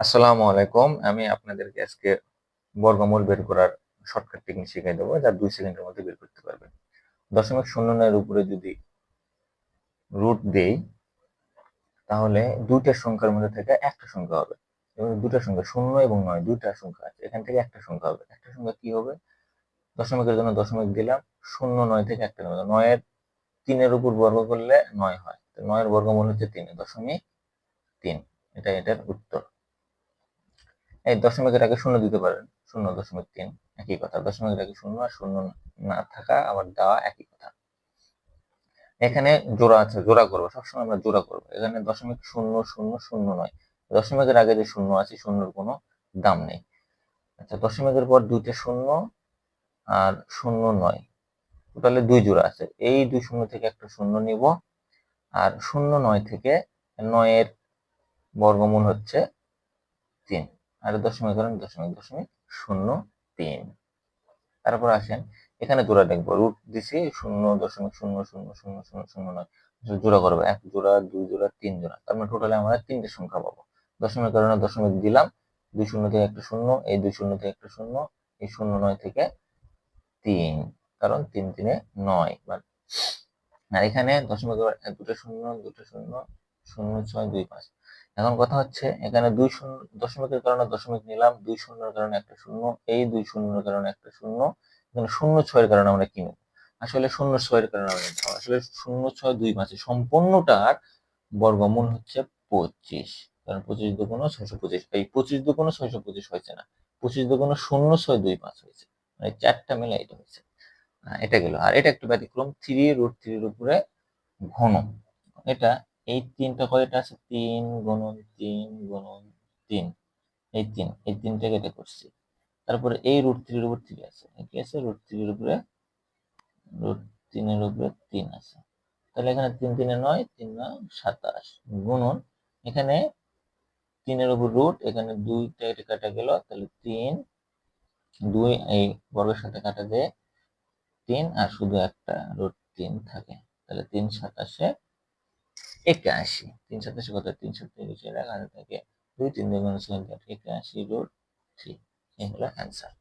আসসালামু আলাইকুম। আমি আপনাদেরকে আজকে বর্গমূল বের করার শর্টকাট টেকনিক শিখাই দেবো, যা দুই সেকেন্ডের মধ্যে বের করতে পারবেন। দশমিক শূন্য নয়ের উপরে যদি রুট দেই, তাহলে দুইটা সংখ্যার মধ্যে থেকে একটা সংখ্যা হবে। এবং দুটা সংখ্যা শূন্য এবং নয়, দুইটা সংখ্যা আছে। এখান থেকে একটা সংখ্যা হবে। একটা সংখ্যা কি হবে? দশমিকের জন্য দশমিক দিলাম, শূন্য নয় থেকে একটা নেবে নয়ের তিনের উপর বর্গ করলে নয় হয়। নয়ের বর্গমূল হচ্ছে তিন, দশমিক তিন। এটা এটার উত্তর। এই দশমিকের আগে শূন্য দিতে পারেন। শূন্য দশমিক তিন, একই কথা। দশমিকের আগে শূন্য আর শূন্য না থাকা আবার দেওয়া একই কথা। এখানে জোড়া আছে, জোড়া করব। সবসময় আমরা জোড়া করব। এখানে দশমিক শূন্য শূন্য শূন্য নয়। দশমিকের আগে যে শূন্য আছে, শূন্যর কোনো দাম নেই। আচ্ছা দশমিকের পর দুইটা শূন্য আর শূন্য নয়। টোটালে দুই জোড়া আছে। এই দুই শূন্য থেকে একটা শূন্য নিব আর শূন্য নয় থেকে নয়ের বর্গমূল হচ্ছে তিন। আর দশমিক ধরেন দশমিক দশমিক শূন্য তিন। তারপর আসেন, এখানে জোড়া দেখব রুট দিছি, শূন্য, দশমিক শূন্য শূন্য শূন্য শূন্য শূন্য নয়। জোড়া করব, এক জোড়া, দুই জোড়া, তিন জোড়া। তার মানে টোটালে আমরা তিনটে সংখ্যা পাবো। দশমিক কারণে দশমিক দিলাম, দুই শূন্য থেকে একটা শূন্য, এই দুই শূন্য থেকে একটা শূন্য, এই শূন্য নয় থেকে তিন, কারণ তিন তিনে নয়। আর এখানে দশমিক দুটো শূন্য দুটো শূন্য শূন্য, ছয়, দুই, পাঁচ। এখন কথা হচ্ছে, এখানে দুই শূন্য, দশমিকের কারণে দশমিক নিলাম, দুই শূন্যের কারণে একটা শূন্য, এই দুই শূন্যের কারণে একটা শূন্য, এখানে শূন্য ছয়ের কারণে আমরা কি নেব? আসলে শূন্য ছয়ের কারণে আমরা আসলে শূন্য ছয় দুই পাঁচে সম্পূর্ণটার বর্গমূল হচ্ছে পঁচিশ। কারণ পঁচিশ দুগুণ ছয়শো পঁচিশ, এই পঁচিশ দুগুণ ছয়শো পঁচিশ হয়েছে না, পঁচিশ দুগুণ শূন্য ছয় দুই পাঁচ হয়েছে মানে চারটা মিলে এটা হয়েছে। এটা গেল। আর এটা একটু ব্যতিক্রম, থ্রি রুট থ্রির উপরে ঘন এটা এই তিনটা কয়টা আছে তিন গুণন তিন গুণন তিন। এই তিন, এই তিনটা কেটে করছি। তারপরে এই রুট থ্রির উপর থ্রি আছে কি আছে? রুট থ্রির উপরে রুট তিনের উপরে তিন আছে। তাহলে এখানে তিন তিনে নয়, তিন নয় সাতাশ। গুণন, এখানে তিনের উপর রুট এখানে দুইটা এটা কাটা গেল, তাহলে তিন, দুই, এই বর্গের সাথে কাটা দিয়ে তিন, আর শুধু একটা রুট তিন থাকে। তাহলে তিন সাতাশে একাশি তিন সাতাশি কত তিন এক হাজার থেকে দুই তিন দুই গুণ একাশি রুট থ্রি এই হলো অ্যান্সার